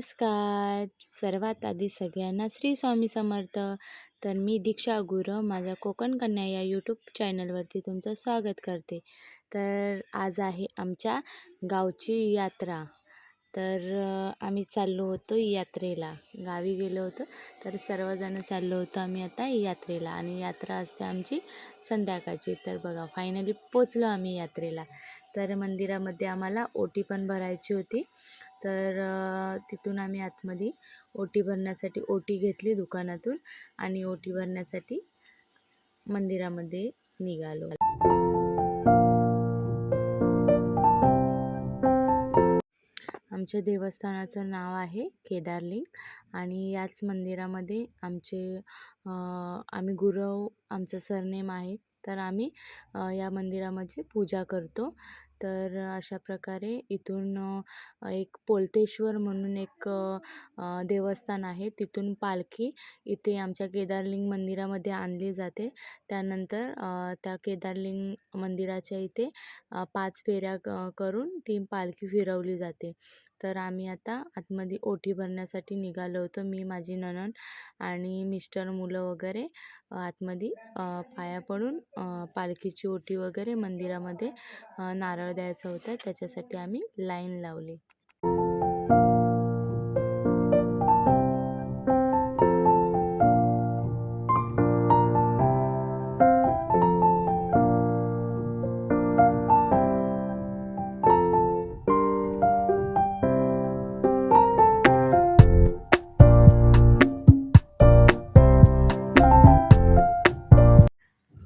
नमस्कार. सर्वात आधी सगळ्यांना श्री स्वामी समर्थ. तर मी दीक्षा गुरव माझ्या कोकण कन्या या यूट्यूब चॅनलवरती तुमचं स्वागत करते. तर आज आहे आमच्या गावची यात्रा. तर आम्ही चाललो होतो यात्रेला. गावी गेलो होतो. तर सर्वजण चाललो होतो आम्ही आता यात्रेला आणि यात्रा असते आमची संध्याकाळची. तर बघा फायनली पोचलो आम्ही यात्रेला. तर मंदिरामध्ये आम्हाला ओटी पण भरायची होती. तर तिथून आम्ही आतमध्ये ओटी भरण्यासाठी ओटी घेतली दुकानातून आणि ओटी भरण्यासाठी मंदिरामध्ये निघालो. आमच्या देवस्थानाचं नाव आहे केदारलिंग आणि याच मंदिरामध्ये आमचे आम्ही गुरव आमचं सरनेम आहे. तर आम्ही या मंदिरामध्ये पूजा करतो. तर अशा प्रकारे इथून एक पोलतेश्वर म्हणून एक देवस्थान आहे. तिथून पालखी इथे आमच्या केदारलिंग मंदिरामध्ये आणली जाते. त्यानंतर त्या केदारलिंग मंदिराच्या इथे पाच फेऱ्या क करून ती पालखी फिरवली जाते. तर आम्ही आता आतमध्ये ओटी भरण्यासाठी निघालो होतो. मी माझी नणंद आणि मिस्टर मुलं वगैरे आतमध्ये पाया पडून पालखीची ओटी वगैरे मंदिरामध्ये नारळ द्यायचा होता त्याच्यासाठी आम्ही लाईन लावली.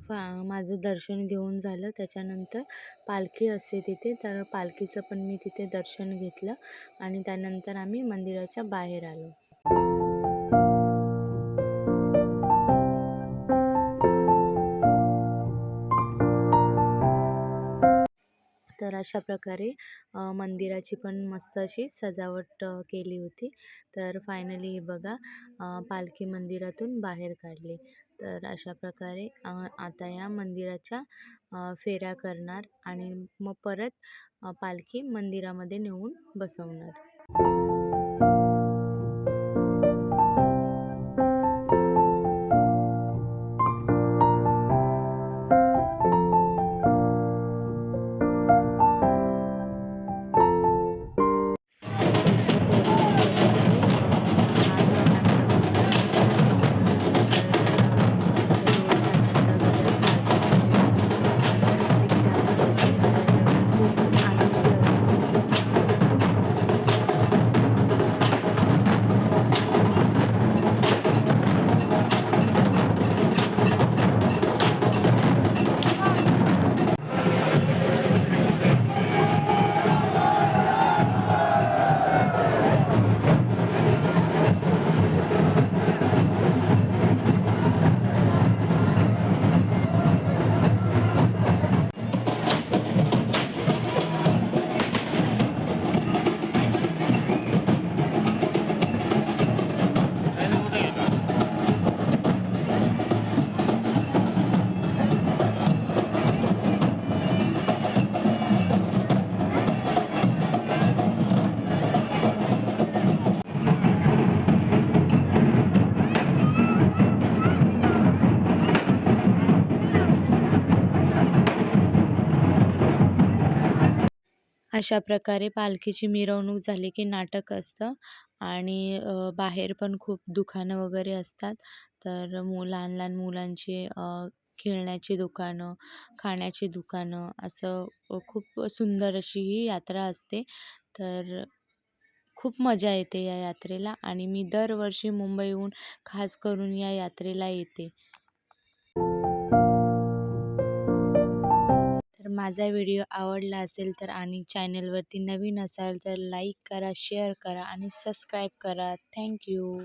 पा- माझं दर्शन घेऊन झालं. त्याच्यानंतर पालखी असते तिथे. तर पालखीचं पण मी तिथे दर्शन घेतलं आणि त्यानंतर आम्ही मंदिराच्या बाहेर आलो. तर अशा प्रकारे मंदिराची पण मस्त अशी सजावट केली होती. तर फायनली बघा पालखी मंदिरातून बाहेर काढली. तर अशा प्रकारे आता या मंदिराच्या फेऱ्या करणार आणि मग परत पालखी मंदिरामध्ये नेऊन बसवणार. अशा प्रकारे पालखीची मिरवणूक झाली की नाटक असतं आणि बाहेर पण खूप दुकानं वगैरे असतात. तर मु लहान लहान मुलांची खेळण्याची दुकानं खाण्याची दुकानं असं खूप सुंदर अशी ही यात्रा असते. तर खूप मजा येते या यात्रेला आणि मी दरवर्षी मुंबईहून खास करून या यात्रेला येते. माझा व्हिडिओ आवडला असेल तर आणि चॅनलवरती नवीन असाल तर लाईक करा शेअर करा आणि सबस्क्राईब करा. थँक्यू